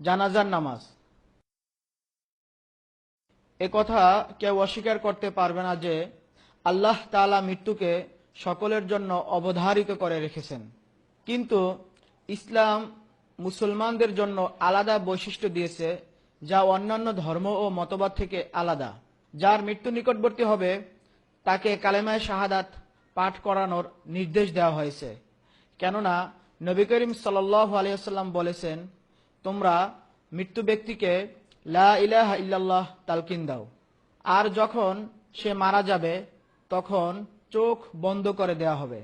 জানাজার নামাজ। এ কথা কেউ অস্বীকার করতে পারবে না যে আল্লাহ তাআলা মৃত্যুকে সকলের জন্য অবধারিত করে রেখেছেন। কিন্তু ইসলাম মুসলমানদের জন্য আলাদা বৈশিষ্ট্য দিয়েছে, যা অন্যান্য ধর্ম ও মতবাদ থেকে আলাদা। যার মৃত্যু নিকটবর্তী হবে, তাকে কালেমায় শাহাদাত পাঠ করানোর নির্দেশ দেওয়া হয়েছে। কেননা নবী করিম সাল আলিয়াল্লাম বলেছেন তোমরা মৃত্যু ব্যক্তিকে লা ইলাহা ইল্লাল্লাহ তালকিন দাও। আর যখন সে মারা যাবে, তখন চোখ বন্ধ করে দেয়া হবে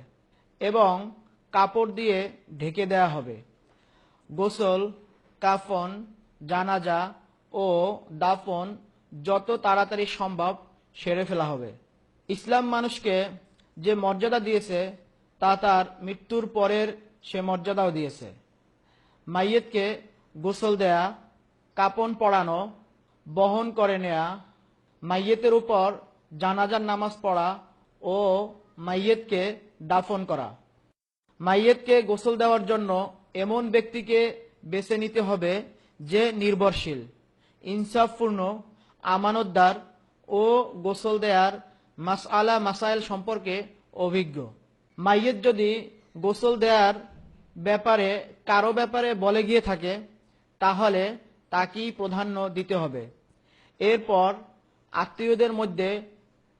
এবং কাপড় দিয়ে ঢেকে দেয়া হবে। গোসল, কাফন, জানাজা ও দাফন যত তাড়াতাড়ি সম্ভব সেরে ফেলা হবে। ইসলাম মানুষকে যে মর্যাদা দিয়েছে, তা তার মৃত্যুর পরের সে মর্যাদাও দিয়েছে। মাইয়েতকে গোসল দেয়া, কাপন পড়ানো বহন করে নেয়া, মাইয়েতের উপর জানাজার নামাজ পড়া ও মাইয়েতকে দাফন করা। মাইয়েতকে গোসল দেওয়ার জন্য এমন ব্যক্তিকে বেছে নিতে হবে যে নির্ভরশীল, ইনসাফপূর্ণ, আমানতদার ও গোসল দেয়ার মাসআলা, মাসাইল সম্পর্কে অভিজ্ঞ। মাইয়েত যদি গোসল দেয়ার ব্যাপারে, কারও ব্যাপারে বলে গিয়ে থাকে তাহলে তাকেই প্রাধান্য দিতে হবে। এরপর আত্মীয়দের মধ্যে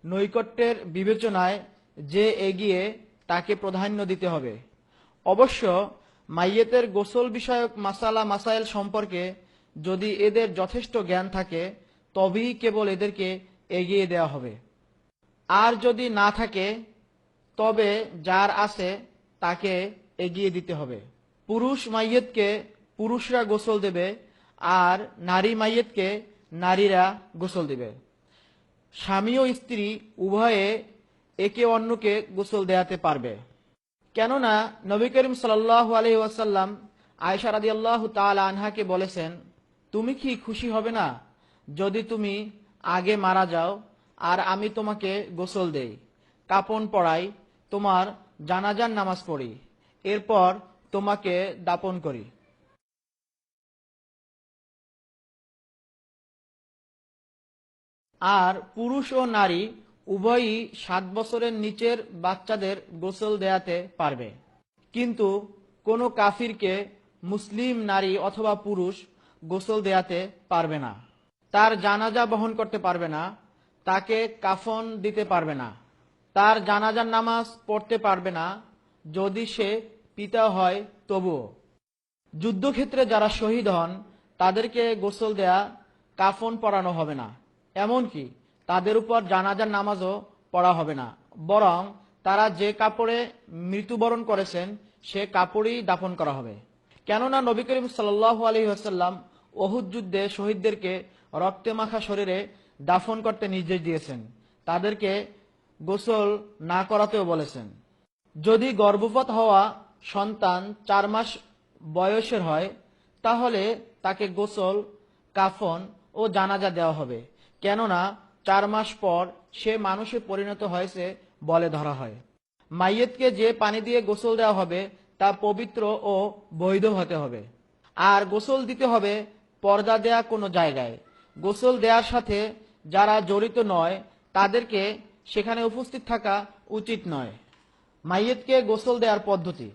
নৈকট্যের বিবেচনায় যে এগিয়ে তাকে প্রাধান্য দিতে হবে। অবশ্য মাইয়েতের গোসল বিষয়ক মাসালা মাসাইল সম্পর্কে যদি এদের যথেষ্ট জ্ঞান থাকে, তবেই কেবল এদেরকে এগিয়ে দেওয়া হবে। আর যদি না থাকে, তবে যার আছে তাকে এগিয়ে দিতে হবে। পুরুষ মাইয়েতকে পুরুষরা গোসল দেবে আর নারী মাইয়েতকে নারীরা গোসল দেবে। স্বামী ও স্ত্রী উভয়ে একে অন্যকে গোসল দেয়াতে পারবে। কেননা নবী করিম সাল্লাহ আলহি ওয়াসাল্লাম আয়সা রাদি আল্লাহ আনহাকে বলেছেন, তুমি কি খুশি হবে না যদি তুমি আগে মারা যাও আর আমি তোমাকে গোসল দেই? কাপন পড়াই তোমার জানাজার নামাজ পড়ি, এরপর তোমাকে দাপন করি। আর পুরুষ ও নারী উভয়ই সাত বছরের নিচের বাচ্চাদের গোসল দেয়াতে পারবে। কিন্তু কোনো কাফিরকে মুসলিম নারী অথবা পুরুষ গোসল দেয়াতে পারবে না। তার জানাজা বহন করতে পারবে না, তাকে কাফন দিতে পারবে না, তার জানাজার নামাজ পড়তে পারবে না, যদি সে পিতা হয় তবুও। যুদ্ধক্ষেত্রে যারা শহীদ হন, তাদেরকে গোসল দেয়া কাফন পরানো হবে না। এমনকি তাদের উপর জানাজার নামাজও পড়া হবে না। বরং তারা যে কাপড়ে মৃত্যুবরণ করেছেন, সে কাপড়ই দাফন করা হবে। কেননা নবী করিম সাল্লাল্লাহু আলাইহি ওয়াসাল্লাম ওহুদ যুদ্ধে শহীদদেরকে রক্তে মাখা শরীরে দাফন করতে নির্দেশ দিয়েছেন। তাদেরকে গোসল না করাতেও বলেছেন। যদি গর্ভপাত হওয়া সন্তান চার মাস বয়সের হয়, তাহলে তাকে গোসল, কাফন ও জানাজা দেওয়া হবে। কেননা চার মাস পর সে মানুষে পরিণত হয়েছে বলে ধরা হয়। মাইয়েতকে যে পানি দিয়ে গোসল দেওয়া হবে তা পবিত্র ও বৈধ হতে হবে। আর গোসল দিতে হবে পর্দা দেয়া কোনো জায়গায়। গোসল দেওয়ার সাথে যারা জড়িত নয়, তাদেরকে সেখানে উপস্থিত থাকা উচিত নয়। মাইয়েতকে গোসল দেওয়ার পদ্ধতি।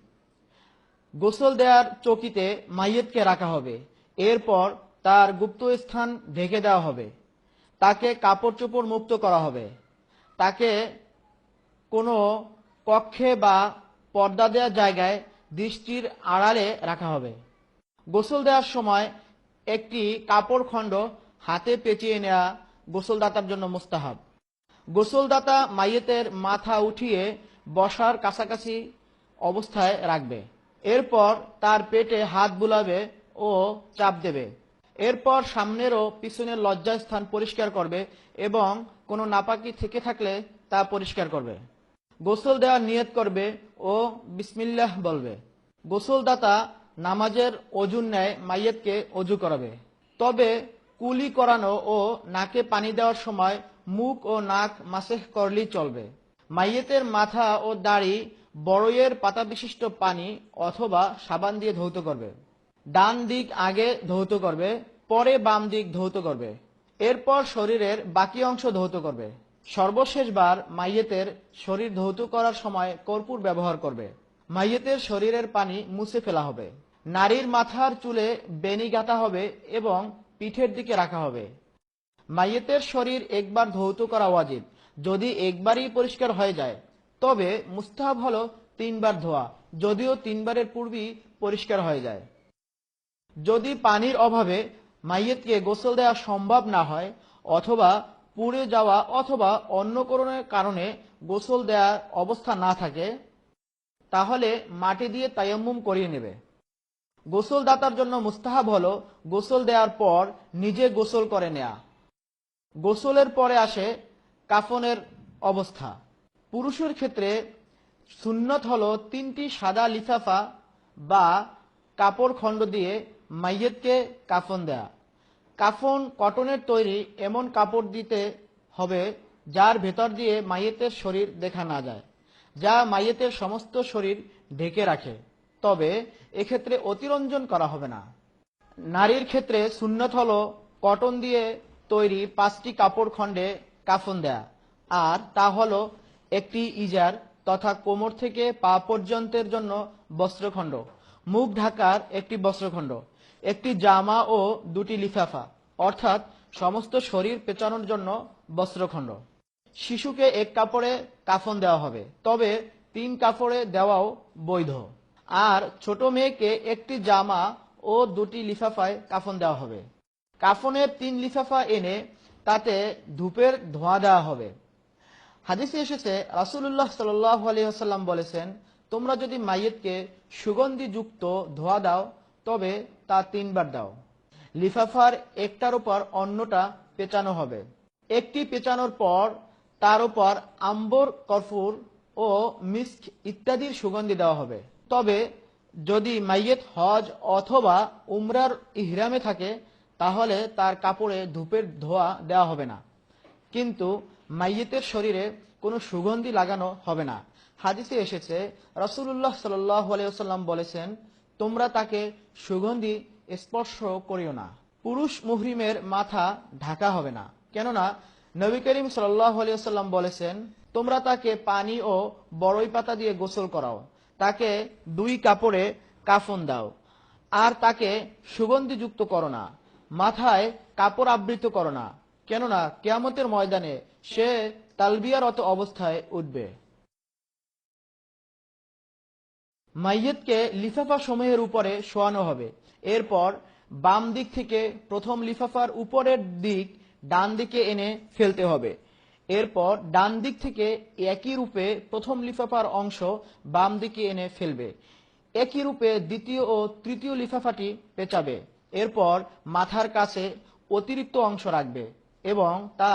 গোসল দেওয়ার চকিতে মাইয়েতকে রাখা হবে। এরপর তার গুপ্ত স্থান ঢেকে দেওয়া হবে। তাকে কাপড় চোপড় মুক্ত করা হবে। তাকে কোনো কক্ষে বা পর্দা দেওয়ার জায়গায় দৃষ্টির আড়ালে রাখা হবে। গোসল দেওয়ার সময় একটি কাপড় খণ্ড হাতে পেঁচিয়ে নেওয়া গোসলদাতার জন্য মুস্তাহাব। গোসলদাতা মাইয়েতের মাথা উঠিয়ে বসার কাছাকাছি অবস্থায় রাখবে। এরপর তার পেটে হাত বুলাবে ও চাপ দেবে। এরপর সামনের ও পিছনের লজ্জা স্থান পরিষ্কার করবে এবং কোনো নাপাকি থেকে থাকলে তা পরিষ্কার করবে। গোসল দেওয়ার নিয়ত করবে ও বিসমিল্লাহ বলবে। গোসলদাতা নামাজের অজুর ন্যায় মাইয়েতকে অজু করাবে। তবে কুলি করানো ও নাকে পানি দেওয়ার সময় মুখ ও নাক মাসেহ করলেই চলবে। মাইয়েতের মাথা ও দাড়ি বড়ইয়ের পাতা বিশিষ্ট পানি অথবা সাবান দিয়ে ধৌত করবে। ডান দিক আগে ধৌত করবে, পরে বাম দিক ধৌত করবে। এরপর শরীরের বাকি অংশ ধৌত করবে। সর্বশেষবার মাইয়েতের শরীর ধৌত করার সময় কর্পূর ব্যবহার করবে। মাইয়েতের শরীরের পানি মুছে ফেলা হবে। নারীর মাথার চুলে বেনি গাঁথা হবে এবং পিঠের দিকে রাখা হবে। মাইয়েতের শরীর একবার ধৌত করা ওয়াজিব। যদি একবারই পরিষ্কার হয়ে যায়, তবে মুস্তাহাব হলো তিনবার ধোয়া, যদিও তিনবারের পূর্বেই পরিষ্কার হয়ে যায়। যদি পানির অভাবে মাইয়েতকে গোসল দেওয়া সম্ভব না হয়, অথবা পুড়ে যাওয়া অথবা অন্য কোনো কারণে গোসল দেওয়ার অবস্থা না থাকে, তাহলে মাটি দিয়ে তায়াম্মুম করিয়ে নেবে। গোসল দাতার জন্য মুস্তাহাব হলো গোসল দেওয়ার পর নিজে গোসল করে নেয়া। গোসলের পরে আসে কাফনের অবস্থা। পুরুষের ক্ষেত্রে সুন্নত হলো তিনটি সাদা লিফাফা বা কাপড় খণ্ড দিয়ে মাইয়েতকে কাফন দেয়া। কাফন কটনের তৈরি এমন কাপড় দিতে হবে যার ভেতর দিয়ে মাইয়েতের শরীর দেখা না যায়, যা মাইয়েতের সমস্ত শরীর ঢেকে রাখে। তবে এক্ষেত্রে অতিরঞ্জন করা হবে না। নারীর ক্ষেত্রে সুন্নত হল কটন দিয়ে তৈরি পাঁচটি কাপড় খণ্ডে কাফন দেয়া, আর তা হল একটি ইজার তথা কোমর থেকে পা পর্যন্তের জন্য বস্ত্রখণ্ড, মুখ ঢাকার একটি বস্ত্রখণ্ড। একটি জামা ও দুটি লিফাফা, অর্থাৎ সমস্ত শরীর পেঁচানোর জন্য বস্ত্রখণ্ড। শিশুকে এক কাপড়ে কাফন দেওয়া হবে, তবে তিন কাপড়ে দেওয়াও বৈধ। আর ছোট মেয়েকে একটি জামা ও দুটি লিফাফায় কাফন দেওয়া হবে। কাফনের তিন লিফাফা এনে তাতে ধূপের ধোঁয়া দেওয়া হবে। হাদিসে এসেছে রাসুল্লাহ সাল্লাম বলেছেন, তোমরা যদি মাইয়েতকে সুগন্ধি যুক্ত ধোয়া দাও, তবে তা তিনবার দাও। লিফাফার একটার উপর অন্যটা পেঁচানো হবে। একটি পেঁচানোর পর তার উপর আম্বর, কর্ফুর ও মিস্ক ইত্যাদির সুগন্ধি দেওয়া হবে। তবে যদি মাইয়েত, হজ অথবা উমরার ইহরামে থাকে, তাহলে তার কাপড়ে ধূপের ধোয়া দেওয়া হবে না। কিন্তু মাইয়েতের শরীরে কোনো সুগন্ধি লাগানো হবে না। হাদিসে এসেছে রসুল্লাহ সাল্লাম বলেছেন তোমরা তাকে সুগন্ধি স্পর্শ করিও না। পুরুষ মুহরিমের মাথা ঢাকা হবে না। কেননা, নবী করিম সাল্লাম বলেছেন, তোমরা তাকে পানি ও বড়ই পাতা দিয়ে গোসল করাও। তাকে দুই কাপড়ে কাফন দাও। আর তাকে সুগন্ধিযুক্ত করো না। মাথায় কাপড় আবৃত করো না। কেননা, কেয়ামতের ময়দানে সে তালবিয়ারত অবস্থায় উঠবে। মাইয়েতকে লিফাফা সমূহের উপরে শোয়ানো হবে। এরপর বাম দিক থেকে প্রথম লিফাফার উপরের দিক ডান দিকে এনে ফেলতে হবে। এরপর ডান দিক থেকে একই রূপে প্রথম লিফাফার অংশ বাম দিকে এনে ফেলবে। একই রূপে দ্বিতীয় ও তৃতীয় লিফাফাটি পেঁচাবে। এরপর মাথার কাছে অতিরিক্ত অংশ রাখবে এবং তা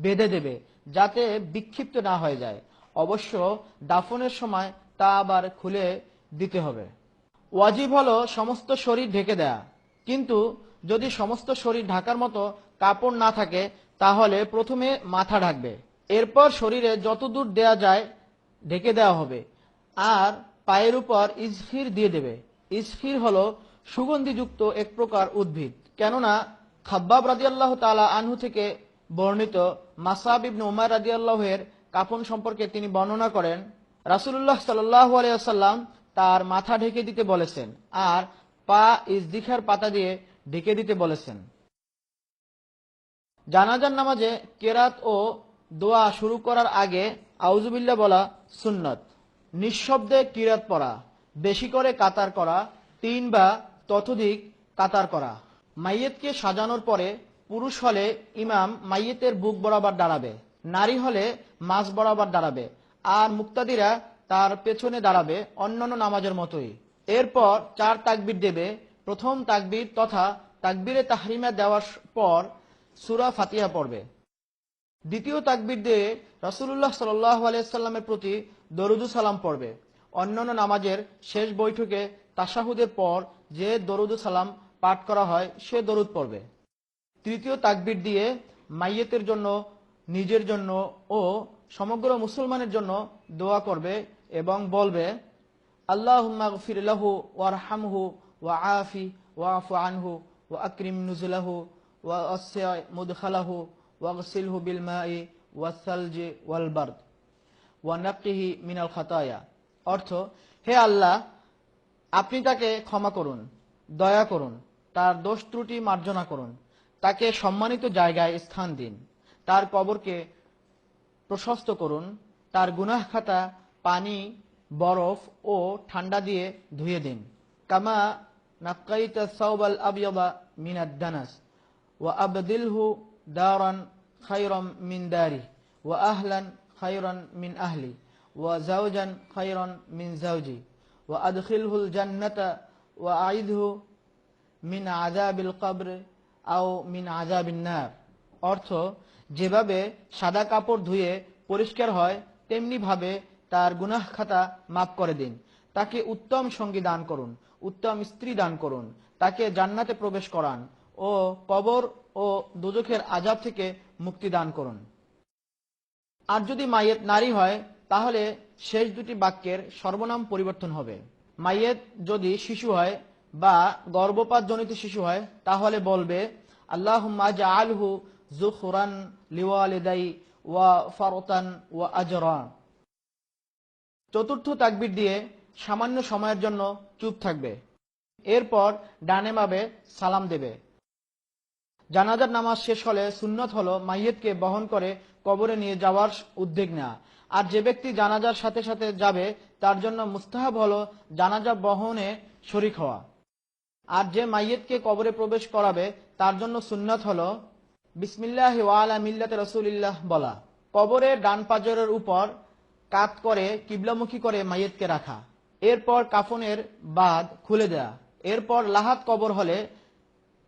বেঁধে দেবে যাতে বিক্ষিপ্ত না হয়ে যায়। অবশ্য দাফনের সময় তা আবার খুলে দিতে হবে। ওয়াজিব হলো সমস্ত শরীর ঢেকে দেয়া। কিন্তু যদি সমস্ত শরীর ঢাকার মতো কাপড় না থাকে, তাহলে প্রথমে মাথা ঢাকবে। এরপর শরীরে যতদূর দেয়া যায়, ঢেকে দেওয়া হবে। আর পায়ের উপর ইসফির দিয়ে দেবে। ইসফির হলো সুগন্ধিযুক্ত এক প্রকার উদ্ভিদ। কেননা খাব্বাব রাদিয়াল্লাহ তালা আনহু থেকে বর্ণিত মাসাব ইবনে উমার রাদিয়াল্লাহের কাপন সম্পর্কে তিনি বর্ণনা করেন রাসুল্লাহ সাল্লাহ আলিয়াল্লাম তার মাথা ঢেকে দিতে বলেছেন আর পা ইজদিখার পাতা দিয়ে ঢেকে দিতে বলেছেন। জানাজার নামাজে কেরাত ও দোয়া শুরু করার আগে আউজুবিল্লা বলা সুন্নত। নিঃশব্দে কিরাত পড়া, বেশি করে কাতার করা, তিন বা ততোধিক কাতার করা। মাইয়েতকে সাজানোর পরে পুরুষ হলে ইমাম মাইয়েতের বুক বরাবর দাঁড়াবে, নারী হলে মাছ বরাবর দাঁড়াবে। আর মুক্তাদিরা তার পেছনে দাঁড়াবে অন্যান্য নামাজের মতোই। এরপর চার তাকবির দেবে। প্রথম তাকবির তথা তাকবিরে তাহরিমা দেওয়ার পর সুরা ফাতিহা পড়বে। দ্বিতীয় তাকবির দিয়ে রসুল্লাহ সাল্লামের প্রতি দরুদু সালাম পড়বে। অন্যান্য নামাজের শেষ বৈঠকে তাসাহুদের পর যে দরুদু সালাম পাঠ করা হয়, সে দরুদ পড়বে। তৃতীয় তাকবির দিয়ে মাইয়েতের জন্য, নিজের জন্য ও সমগ্র মুসলমানের জন্য দোয়া করবে। এবং বলবে আল্লাহ ফিরলাহু ওয়ারহামহু ওয়া আফি ওয়াফু আনহু ও আকরিম নুজুলাহু ওয়া অসয় মুদখালাহু ওয়াগসিলহু বিলমাই ওয়াসালজি ওয়ালবার্দ ওয়ানাকিহি মিনাল খাতায়া অর্থ, হে আল্লাহ, আপনি তাকে ক্ষমা করুন, দয়া করুন, তার দোষ ত্রুটি মার্জনা করুন, তাকে সম্মানিত জায়গায় স্থান দিন, তার কবরকে প্রশস্ত করুন, তার গুনাহ খাতা পানি, বরফ ও ঠান্ডা দিয়ে ধুয়ে দিন। কামা নাকাইতা সাউবাল আবিয়াবা মিনাদ দানাস, ওয়া আবদিলহু দারান খায়রাম মিন দারি, ওয়া আহলান খায়রান মিন আহলি, ওয়া জাওজান খায়রান মিন জাওজি, ওয়া আদখিলহুল জান্নাতা ওয়া আইদহু মিন আজাবিল কবর আও মিন আজাবিন নার। অর্থ, যেভাবে সাদা কাপড় ধুয়ে পরিষ্কার হয় তেমনি ভাবে তার গুনাহ খাতা মাফ করে দিন। তাকে উত্তম সঙ্গী দান করুন, উত্তম স্ত্রী দান করুন, তাকে জান্নাতে প্রবেশ করান ও কবর ও দুজখের আজাব থেকে মুক্তি দান করুন। আর যদি মাইয়েত নারী হয়, তাহলে শেষ দুটি বাক্যের সর্বনাম পরিবর্তন হবে। মাইয়েত যদি শিশু হয় বা গর্ভপাত জনিত শিশু হয়, তাহলে বলবে আল্লাহ আলহু জুখরান লিওয়ালিদাই ওয়া ফারতান ওয়া আজরা। চতুর্থ দিয়ে সামান্য সময়ের জন্য চুপ থাকবে। এরপর ডানে মাবে সালাম দেবে। জানাজার নামাজ শেষ হলে সুন্নত হলো মাইয়েতকে বহন করে কবরে নিয়ে যাওয়ার উদ্যোগ নেওয়া। আর যে ব্যক্তি জানাজার সাথে সাথে যাবে, তার জন্য মুস্তাহাব হলো জানাজা বহনে শরিক হওয়া। আর যে মাইয়েতকে কবরে প্রবেশ করাবে, তার জন্য সুন্নত হলো বিসমিল্লাহ ওয়ালা মিল্লাতে রসুলিল্লাহ বলা। কবরের ডান পাজরের উপর কাত করে, কিবলামুখী করে মাইয়েতকে রাখা। এরপর কাফনের বাদ খুলে দেয়া। এরপর লাহাত কবর হলে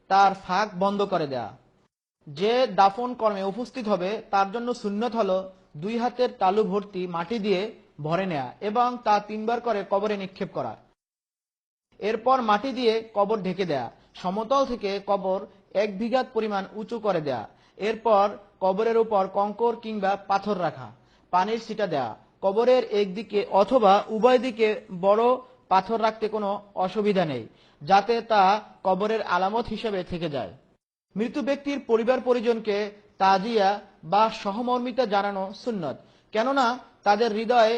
তার ফাঁক বন্ধ করে দেয়া। যে দাফন কর্মে উপস্থিত হবে, তার জন্য সুন্নত হলো দুই হাতের তালু ভর্তি মাটি দিয়ে ভরে নেয়া এবং তা তিনবার করে কবরে নিক্ষেপ করা। এরপর মাটি দিয়ে কবর ঢেকে দেয়া। সমতল থেকে কবর এক বিঘাত পরিমাণ উঁচু করে দেয়া। এরপর কবরের উপর কঙ্কর কিংবা পাথর রাখা। পানির ছিটা দেয়া। কবরের একদিকে অথবা উভয় দিকে বড় পাথর রাখতে কোনো অসুবিধা নেই, যাতে তা কবরের আলামত হিসেবে থেকে যায়। মৃত ব্যক্তির পরিবার পরিজনকে তাজিয়া বা সহমর্মিতা জানানো সুন্নত, কেননা তাদের হৃদয়ে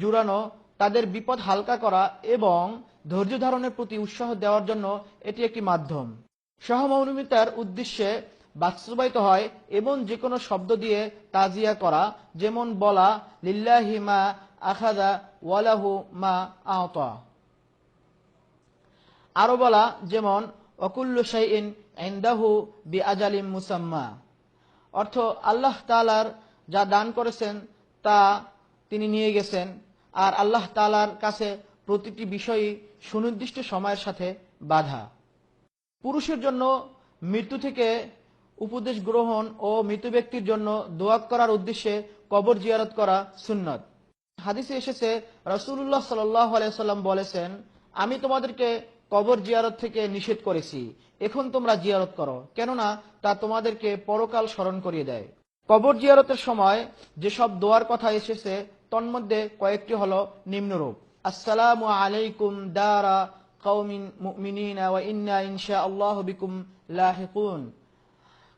জুড়ানো, তাদের বিপদ হালকা করা এবং ধৈর্য ধারণের প্রতি উৎসাহ দেওয়ার জন্য এটি একটি মাধ্যম। সহমর্মিতার উদ্দেশ্যে বাস্তবায়িত হয় এবং যে কোনো শব্দ দিয়ে তাজিয়া করা, যেমন বলা, লিল্লাহি মা আখাদা ওয়ালাহু মা আওতা আরও বলা, যেমন অকুল্লু শাইইন ইনদাহু বি আজালিম মুসাম্মা অর্থ, আল্লাহ তালার যা দান করেছেন, তা তিনি নিয়ে গেছেন। আর আল্লাহ তালার কাছে প্রতিটি বিষয়ই সুনির্দিষ্ট সময়ের সাথে বাধা। পুরুষের জন্য মৃত্যু থেকে উপদেশ গ্রহণ ও মৃত ব্যক্তির জন্য দোয়া করার উদ্দেশ্যে কবর জিয়ারত করা সুন্নত। হাদিসে এসেছে রসুল্লাহ সাল্লাম বলেছেন, আমি তোমাদেরকে কবর জিয়ারত থেকে নিষেধ করেছি। এখন তোমরা জিয়ারত করো। কেননা তা তোমাদেরকে পরকাল স্মরণ করিয়ে দেয়। কবর জিয়ারতের সময় যেসব দোয়ার কথা এসেছে, তন্মধ্যে কয়েকটি হলো নিম্নরূপ। আসসালামু আলাইকুম দারা কৌমিন ইনশা আল্লাহ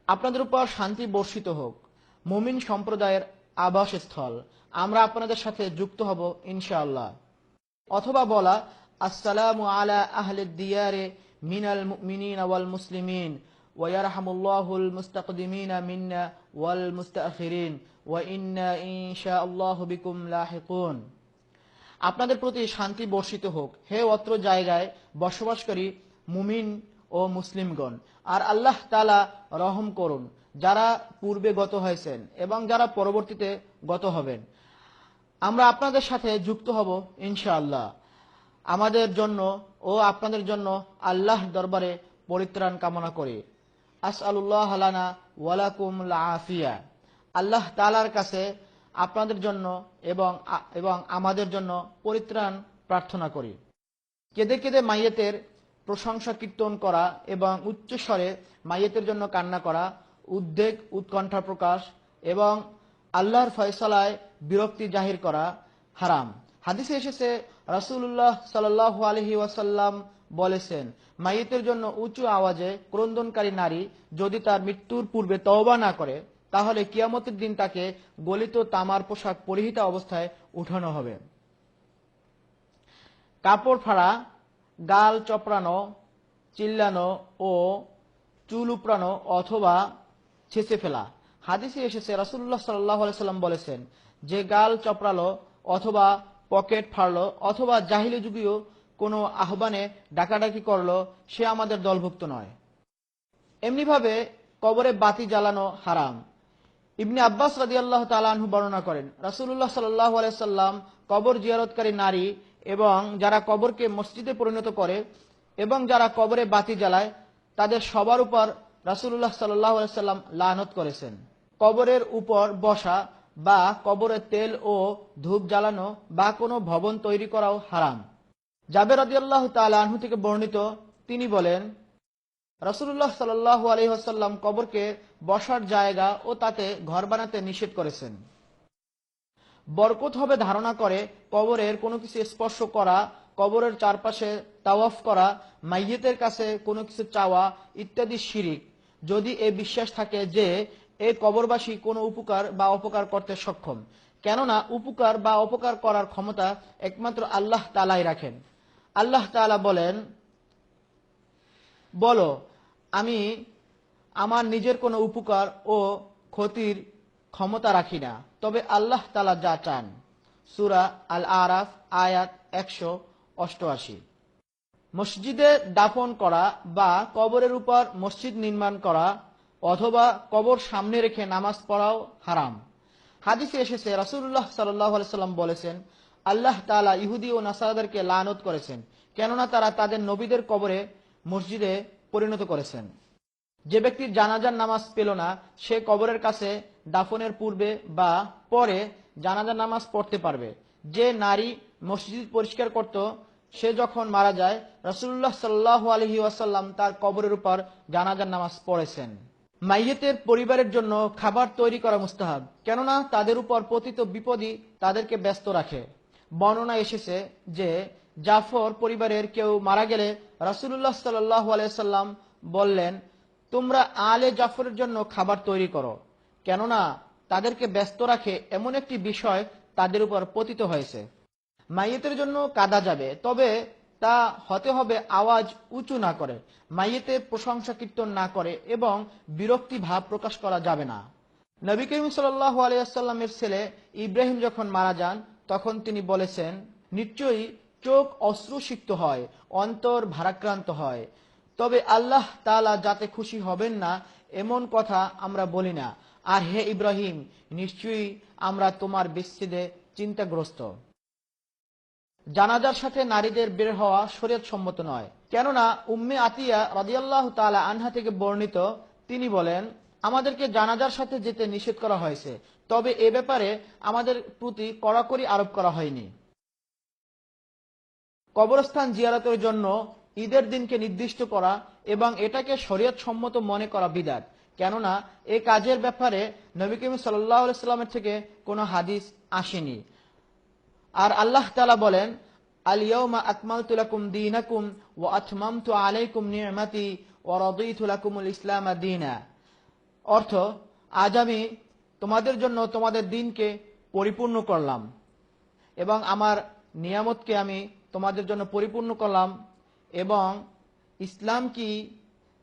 আপনাদের উপর শান্তি বর্ষিত হোক। মুমিন সম্প্রদায়ের আবাসস্থল। আমরা আপনাদের সাথে যুক্ত হব, ইনশাআল্লাহ। অথবা বলা, আসসালামু আলা আহলে দিয়ারে মিনাল মুমিনিন ওয়াল মুসলিমিন ওয়ারহামুল্লাহুল মুস্তাকদিমিনা মিন্না ওয়াল মুস্তাখিরিন, ওয়া ইন্না ইনশাআল্লাহু বিকুম লাহিকুন। আপনাদের প্রতি শান্তি বর্ষিত হোক। হে অত্র জায়গায় বসবাসকারী মুমিন ও মুসলিমগণ। আর আল্লাহ তালা রহম করুন, যারা পূর্বে গত হয়েছেন এবং যারা পরবর্তীতে গত হবেন। আমরা আপনাদের সাথে যুক্ত হব, ইনশাআল্লাহ। আমাদের জন্য ও আপনাদের জন্য আল্লাহ দরবারে পরিত্রাণ কামনা করি। আস আল্লাহ আলানা ওয়ালাকুম আফিয়া আল্লাহ তালার কাছে আপনাদের জন্য এবং এবং আমাদের জন্য পরিত্রাণ প্রার্থনা করি। কেঁদে কেঁদে মাইয়েতের প্রশংসা কীর্তন করা এবং উচ্চস্বরে মাইয়েতের জন্য কান্না করা, উদ্বেগ উৎকণ্ঠা প্রকাশ এবং আল্লাহর ফয়সলায় বিরক্তি জাহির করা হারাম। হাদিসে এসেছে রাসুল্লাহ সাল আলহি ওয়াসাল্লাম বলেছেন, মাইয়েতের জন্য উঁচু আওয়াজে ক্রন্দনকারী নারী যদি তার মৃত্যুর পূর্বে তওবা না করে, তাহলে কিয়ামতের দিন তাকে গলিত তামার পোশাক পরিহিত অবস্থায় উঠানো হবে। কাপড় ফাড়া গাল চপড়ানো, চিল্লানো ও চুল উপড়ানো অথবা ছেঁচে ফেলা। হাদিসে এসেছে রাসুল্লাহ সাল্লাহ সাল্লাম বলেছেন, যে গাল চপড়ালো অথবা পকেট ফাড়লো অথবা জাহিলি যুগীয় কোনো আহ্বানে ডাকাডাকি করল, সে আমাদের দলভুক্ত নয়। এমনিভাবে কবরে বাতি জ্বালানো হারাম। ইবনে আব্বাস রাজি আল্লাহ তালাহু বর্ণনা করেন রাসুল্লাহ সাল্লাহ আলাইসাল্লাম কবর জিয়ারতকারী নারী এবং যারা কবরকে মসজিদে পরিণত করে এবং যারা কবরে বাতি জ্বালায়, তাদের সবার উপর রাসুল্লাহ সাল্লাহ আলাইসাল্লাম লানত করেছেন। কবরের উপর বসা বা কবরে তেল ও ধূপ জ্বালানো বা কোনো ভবন তৈরি করাও হারাম। জাবের রাদিয়াল্লাহু তাআলা আনহু থেকে বর্ণিত, তিনি বলেন, রাসূলুল্লাহ সাল্লাল্লাহু আলাইহি ওয়াসাল্লাম কবরকে বসার জায়গা ও তাতে ঘর বানাতে নিষেধ করেছেন। বরকত হবে ধারণা করে কবরের কোনো কিছু স্পর্শ করা, কবরের চারপাশে তাওয়াফ করা, মাইয়েতের কাছে কোনো কিছু চাওয়া ইত্যাদি শিরিক। যদি এ বিশ্বাস থাকে যে এ কবরবাসী কোনো উপকার বা অপকার করতে সক্ষম। কেননা উপকার বা অপকার করার ক্ষমতা একমাত্র আল্লাহ তালাই রাখেন। আল্লাহ তালা বলেন, বলো, আমি আমার নিজের কোনো উপকার ও ক্ষতির ক্ষমতা রাখি না। তবে আল্লাহ তালা যা চান। সুরা আল আরাফ আয়াত একশো অষ্টআশি। মসজিদে দাফন করা বা কবরের উপর মসজিদ নির্মাণ করা অথবা কবর সামনে রেখে নামাজ পড়াও হারাম। হাদিসে এসেছে রাসুল্লাহ সাল্লাম বলেছেন, আল্লাহ তালা ইহুদি ও নাসারাদেরকে লানত করেছেন, কেননা তারা তাদের নবীদের কবরে মসজিদে পরিণত করেছেন। যে ব্যক্তির জানাজার নামাজ পেল না, সে কবরের কাছে দাফনের পূর্বে বা পরে জানাজার নামাজ পড়তে পারবে। যে নারী মসজিদ পরিষ্কার করত, সে যখন মারা যায় রসুল্লাহ সাল্লাহ আলহি ওয়াসাল্লাম তার কবরের উপর জানাজার নামাজ পড়েছেন। মাইয়েতের পরিবারের জন্য খাবার তৈরি করা মুস্তাহাব, কেননা তাদের উপর পতিত বিপদই তাদেরকে ব্যস্ত রাখে। বর্ণনা এসেছে যে জাফর পরিবারের কেউ মারা গেলে রাসুল্লাহ সাল্লাহ আলাইসাল্লাম বললেন তোমরা আলে জাফরের জন্য খাবার তৈরি করো, কেননা তাদেরকে ব্যস্ত রাখে এমন একটি বিষয় তাদের উপর পতিত হয়েছে। মাইয়েতের জন্য কাদা যাবে, তবে তা হতে হবে আওয়াজ উঁচু না করে, মাইয়েতে প্রশংসা কীর্তন না করে এবং বিরক্তি ভাব প্রকাশ করা যাবে না। নবী করিম সাল্লাহ আলিয়াল্লামের ছেলে ইব্রাহিম যখন মারা যান, তখন তিনি বলেছেন, নিশ্চয়ই চোখ অশ্রুসিক্ত হয়, অন্তর ভারাক্রান্ত হয়। তবে আল্লাহ তালা যাতে খুশি হবেন না, এমন কথা আমরা বলি না। আর হে ইব্রাহিম, নিশ্চয়ই আমরা তোমার বিচ্ছেদে চিন্তাগ্রস্ত। জানাজার সাথে নারীদের বের হওয়া শরীয়ত সম্মত নয়। কেননা উম্মে আতিয়া রাজিয়াল্লাহ তালা আনহা থেকে বর্ণিত, তিনি বলেন, আমাদেরকে জানাজার সাথে যেতে নিষেধ করা হয়েছে, তবে এ ব্যাপারে আমাদের প্রতি কড়াকড়ি আরোপ করা হয়নি। কবরস্থান জিয়ারতের জন্য ঈদের দিনকে নির্দিষ্ট করা এবং এটাকে শরীয়ত সম্মত মনে করা বিদাত। কেননা, এ কাজের ব্যাপারে নবী করিম সাল্লামের থেকে কোনো হাদিস আসেনি। আর আল্লাহ তালা বলেন আলিয়াউমা আকমাল তুলাকুম দিনাকুম ও আথমাম তু আলাইকুম নিয়মাতি ও রদুলাকুমুল ইসলাম দিনা। অর্থ, আজ আমি তোমাদের জন্য তোমাদের দিনকে পরিপূর্ণ করলাম এবং আমার নিয়ামতকে আমি তোমাদের জন্য পরিপূর্ণ করলাম এবং ইসলাম কি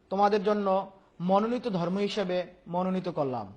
তোমাদের জন্য মনোনীত ধর্ম হিসেবে মনোনীত করলাম?